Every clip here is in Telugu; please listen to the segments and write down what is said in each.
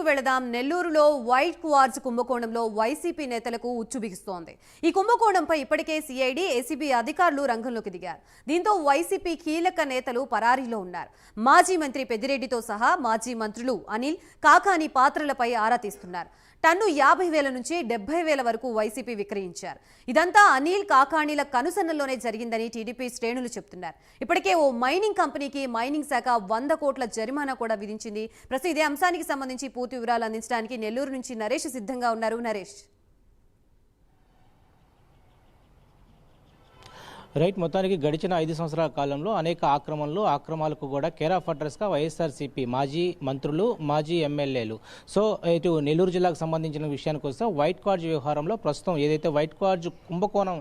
నెల్లూరుకు వెళదాం. నెల్లూరులో వైట్ క్వార్జ్ కుంభకోణంలో వైసీపీ నేతలకు ఉచ్చుబిగుస్తోంది ఈ కుంభకోణంపై ఇప్పటికే సిఐడి ఏసీబీ అధికారులు రంగంలోకి దిగారు. దీంతో వైసీపీ కీలక నేతలు పరారీలో ఉన్నారు. మాజీ మంత్రి పెద్దిరెడ్డితో సహా మాజీ మంత్రులు అనిల్ కాకాని పాత్రలపై ఆరా తీస్తున్నారు. టన్ను యాభై వేల నుంచి డెబ్బై వేల వరకు వైసీపీ విక్రయించారు. ఇదంతా అనిల్ కాకాణీల కనుసన్నల్లోనే జరిగిందని టీడీపీ శ్రేణులు చెబుతున్నారు ఇప్పటికే ఓ మైనింగ్ కంపెనీకి మైనింగ్ శాఖ వంద కోట్ల జరిమానా కూడా విధించింది. ప్రస్తుతం ఇదే అంశానికి సంబంధించి పూర్తి వివరాలు అందించడానికి నెల్లూరు నుంచి నరేష్ సిద్ధంగా ఉన్నారు. నరేష్. రైట్ మొత్తానికి గడిచిన ఐదు సంవత్సరాల కాలంలో అనేక ఆక్రమణలు ఆక్రమాలకు కూడా కేర్ ఆఫ్ అడ్రస్గా వైఎస్ఆర్సీపీ మాజీ మంత్రులు మాజీ ఎమ్మెల్యేలు. సో ఇటు నెల్లూరు జిల్లాకు సంబంధించిన విషయానికి వస్తే వైట్ కార్జ్ వ్యవహారంలో ప్రస్తుతం ఏదైతే వైట్ కార్జ్ కుంభకోణం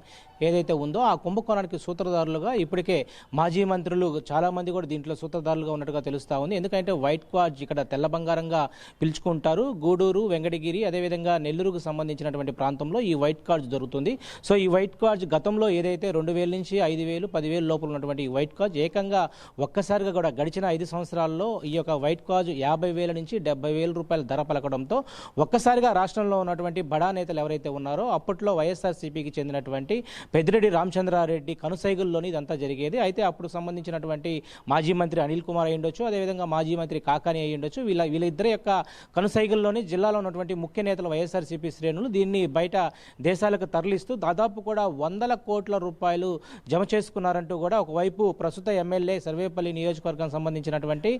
ఏదైతే ఉందో ఆ కుంభకోణానికి సూత్రధారులుగా ఇప్పటికే మాజీ మంత్రులు చాలామంది కూడా దీంట్లో సూత్రధారులుగా ఉన్నట్టుగా తెలుస్తూ ఉంది. ఎందుకంటే వైట్ కార్డ్ ఇక్కడ తెల్ల బంగారంగా పిలుచుకుంటారు. గూడూరు వెంకటగిరి అదేవిధంగా నెల్లూరుకు సంబంధించినటువంటి ప్రాంతంలో ఈ వైట్ కార్డ్ దొరుకుతుంది సో ఈ వైట్ కార్జ్ గతంలో ఏదైతే రెండు వేల నుంచి ఐదు వేలు పదివేలు లోపల ఉన్నటువంటి ఈ వైట్ కార్డ్ ఏకంగా ఒక్కసారిగా కూడా గడిచిన ఐదు సంవత్సరాల్లో ఈ యొక్క వైట్ కార్డ్ యాభై వేల నుంచి డెబ్బై వేల రూపాయల ధర పలకడంతో ఒక్కసారిగా రాష్ట్రంలో ఉన్నటువంటి బడా నేతలు ఎవరైతే ఉన్నారో అప్పట్లో వైఎస్ఆర్సీపీకి చెందినటువంటి పెద్దిరెడ్డి రామచంద్రారెడ్డి కనుసైగుల్లోని ఇదంతా జరిగేది. అయితే అప్పుడు సంబంధించినటువంటి మాజీ మంత్రి అనిల్ కుమార్ అయి ఉండొచ్చు అదేవిధంగా మాజీ మంత్రి కాకాని అయి ఉండొచ్చు. వీళ్ళ వీళ్ళిద్దరి యొక్క కనుసైగుల్లోని జిల్లాలో ఉన్నటువంటి ముఖ్య నేతలు వైఎస్ఆర్సీపీ శ్రేణులు దీన్ని బయట దేశాలకు తరలిస్తూ దాదాపు కూడా వందల కోట్ల రూపాయలు జమ చేసుకున్నారంటూ కూడా ఒకవైపు ప్రస్తుత ఎమ్మెల్యే సర్వేపల్లి నియోజకవర్గం సంబంధించినటువంటి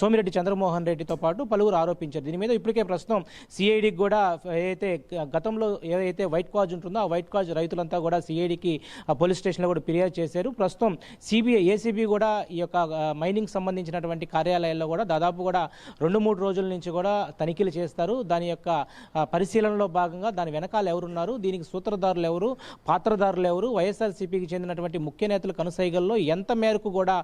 సోమిరెడ్డి చంద్రమోహన్ రెడ్డితో పాటు పలువురు ఆరోపించారు. దీని మీద ఇప్పటికే ప్రస్తుతం సిఐడికి కూడా ఏదైతే గతంలో ఏదైతే వైట్ కాజ్ ఉంటుందో ఆ వైట్ కాజ్ రైతులంతా కూడా సిఐడికి పోలీస్ స్టేషన్లో కూడా ఫిర్యాదు చేశారు. ప్రస్తుతం సిబిఐ ఏసీబీ కూడా ఈ యొక్క మైనింగ్ సంబంధించినటువంటి కార్యాలయాల్లో కూడా దాదాపు కూడా రెండు మూడు రోజుల నుంచి కూడా తనిఖీలు చేస్తారు. దాని యొక్క పరిశీలనలో భాగంగా దాని వెనకాల ఎవరున్నారు? దీనికి సూత్రధారులు ఎవరు? పాత్రధారులు ఎవరు? వైఎస్ఆర్సీపీకి చెందినటువంటి ముఖ్య నేతలు కనుసైగల్లో ఎంత మేరకు కూడా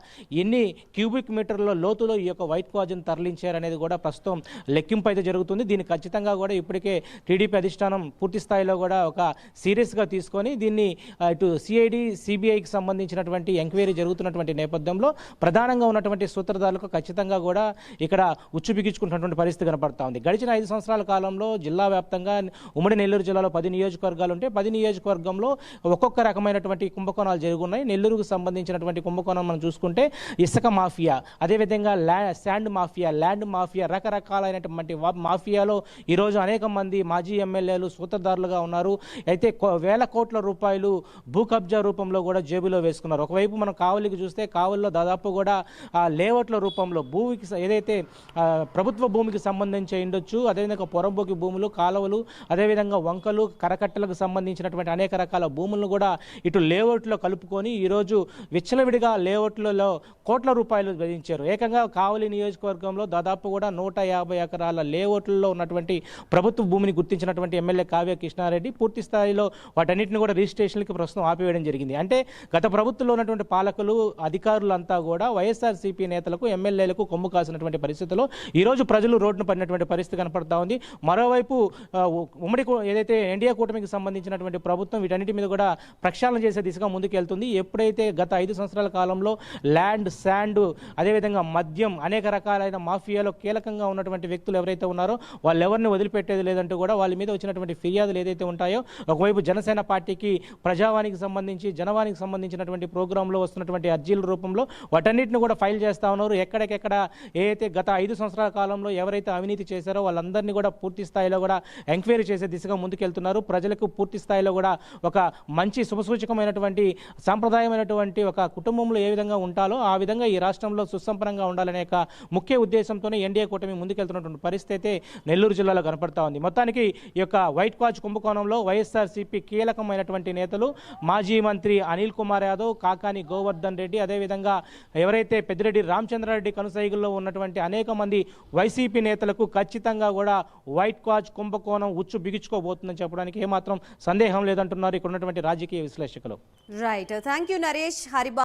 ఎన్ని క్యూబిక్ మీటర్ల లోతులో ఈ యొక్క వైట్ క్వాజ్ని తరలించారనేది కూడా ప్రస్తుతం లెక్కింపు అయితే జరుగుతుంది. దీన్ని ఖచ్చితంగా కూడా ఇప్పటికే టీడీపీ అధిష్టానం పూర్తి స్థాయిలో కూడా ఒక సీరియస్గా తీసుకొని దీన్ని ఇటు సిఐడి సిబిఐకి సంబంధించినటువంటి ఎంక్వైరీ జరుగుతున్నటువంటి నేపథ్యంలో ప్రధానంగా ఉన్నటువంటి సూత్రధారులకు ఖచ్చితంగా కూడా ఇక్కడ ఉచ్చు బిగించుకుంటున్నటువంటి పరిస్థితి కనపడతా ఉంది. గడిచిన ఐదు సంవత్సరాల కాలంలో జిల్లా వ్యాప్తంగా ఉమ్మడి నెల్లూరు జిల్లాలో పది నియోజకవర్గాలు ఉంటే పది నియోజకవర్గంలో ఒక్కొక్క రకమైనటువంటి కుంభకోణాలు జరుగున్నాయి. నెల్లూరుకు సంబంధించినటువంటి కుంభకోణం మనం చూసుకుంటే ఇసుక మాఫియా అదేవిధంగా ల్యా శాండ్ మాఫియా ల్యాండ్ మాఫియా రకరకాలైనటువంటి మాఫియాలో ఈరోజు అనేక మంది మాజీ ఎమ్మెల్యేలు సూత్రధారులుగా ఉన్నారు. అయితే కో- వేల కోట్ల రూపాయలు భూ కబ్జా రూపంలో కూడా జేబులో వేసుకున్నారు. ఒకవైపు మనం కావలికి చూస్తే కావలిలో దాదాపు కూడా ఆ లేఅవుట్ల రూపంలో భూమికి ఏదైతే ప్రభుత్వ భూమికి సంబంధించి ఉండొచ్చు అదేవిధంగా పొరంబోకి భూములు కాలువలు అదేవిధంగా వంకలు కరకట్టలకు సంబంధించినటువంటి అనేక రకాల భూములను కూడా ఇటు లేఅవుట్లో కలుపుకొని ఈరోజు విచ్చలవిడిగా లేఅవుట్లలో కోట్ల రూపాయలు విధించారు. ఏకంగా కావలి నియోజకవర్గంలో దాదాపు కూడా నూట యాభై ఎకరాల లేఅవుట్లలో ఉన్నటువంటి ప్రభుత్వ భూమిని గుర్తించినటువంటి ఎమ్మెల్యే కావ్య కృష్ణారెడ్డి పూర్తి స్థాయిలో వాటన్నిటిని కూడా రిజిస్ట్రేషన్కి ప్రస్తుతం ఆపివేయడం జరిగింది. అంటే గత ప్రభుత్వంలో ఉన్నటువంటి పాలకులు అధికారులంతా కూడా వైఎస్ఆర్సీపీ నేతలకు ఎమ్మెల్యేలకు కొమ్ము కాసినటువంటి పరిస్థితుల్లో ఈరోజు ప్రజలు రోడ్డున పడినటువంటి పరిస్థితి కనపడతా ఉంది. మరోవైపు ఉమ్మడి ఏదైతే ఎన్డీఏ కూటమికి సంబంధించినటువంటి ప్రభుత్వం వీటన్నిటి మీద కూడా ప్రక్షాళన చేసే దిశగా ముందుకెళ్తుంది. ఎప్పుడైతే గత ఐదు సంవత్సరాల కాలంలో ల్యాండ్ శాండ్ అదేవిధంగా మద్యం అనేక రకాలైన మాఫియాలో కీలకంగా ఉన్నటువంటి వ్యక్తులు ఎవరైతే ఉన్నారో వాళ్ళు ఎవరిని వదిలిపెట్టేది లేదంటూ కూడా వాళ్ళ మీద వచ్చినటువంటి ఫిర్యాదులు ఏదైతే ఉంటాయో ఒకవైపు జనసేన పార్టీకి ప్రజావానికి సంబంధించి జనవానికి సంబంధించినటువంటి ప్రోగ్రాంలో వస్తున్నటువంటి అర్జీల రూపంలో వాటన్నిటిని కూడా ఫైల్ చేస్తూ ఉన్నారు. ఎక్కడికెక్కడ ఏదైతే గత ఐదు సంవత్సరాల కాలంలో ఎవరైతే అవినీతి చేశారో వాళ్ళందరినీ కూడా పూర్తి స్థాయిలో కూడా ఎంక్వైరీ చేసే దిశగా ముందుకెళ్తున్నారు. ప్రజలకు పూర్తి స్థాయిలో కూడా ఒక మంచి శుభసూచకమైనటువంటి సాంప్రదాయమైనటువంటి ఒక కుటుంబంలో ఏ విధంగా ఉంటాలో ఆ విధంగా ఈ రాష్ట్రంలో సుసంపన్నంగా ఉండాలనే ఒక ముఖ్య ఉద్దేశంతోనే ఎన్డీఏ కూటమి ముందుకెళ్తున్నటువంటి పరిస్థితి అయితే నెల్లూరు జిల్లాలో కనపడతా ఉంది. మొత్తానికి ఈ యొక్క వైట్ వాచ్ కుంభకోణంలో వైఎస్ఆర్సీపీ కీలకమైనటువంటి నేతలు మాజీ మంత్రి అనిల్ కుమార్ యాదవ్ కాకాని గోవర్ధన్ రెడ్డి అదేవిధంగా ఎవరైతే పెద్దిరెడ్డి రామచంద్రారెడ్డి కనుసైగుల్లో ఉన్నటువంటి అనేక మంది వైసీపీ నేతలకు ఖచ్చితంగా కూడా వైట్ వాచ్ కుంభకోణం ఉచ్చు బిగుచుకోబోతుందని చెప్పడానికి ఏమాత్రం సందేహం లేదంటున్నారు ఇక్కడ ఉన్నటువంటి రాజకీయ విశ్లేషకులు. Right thank you Naresh Hariba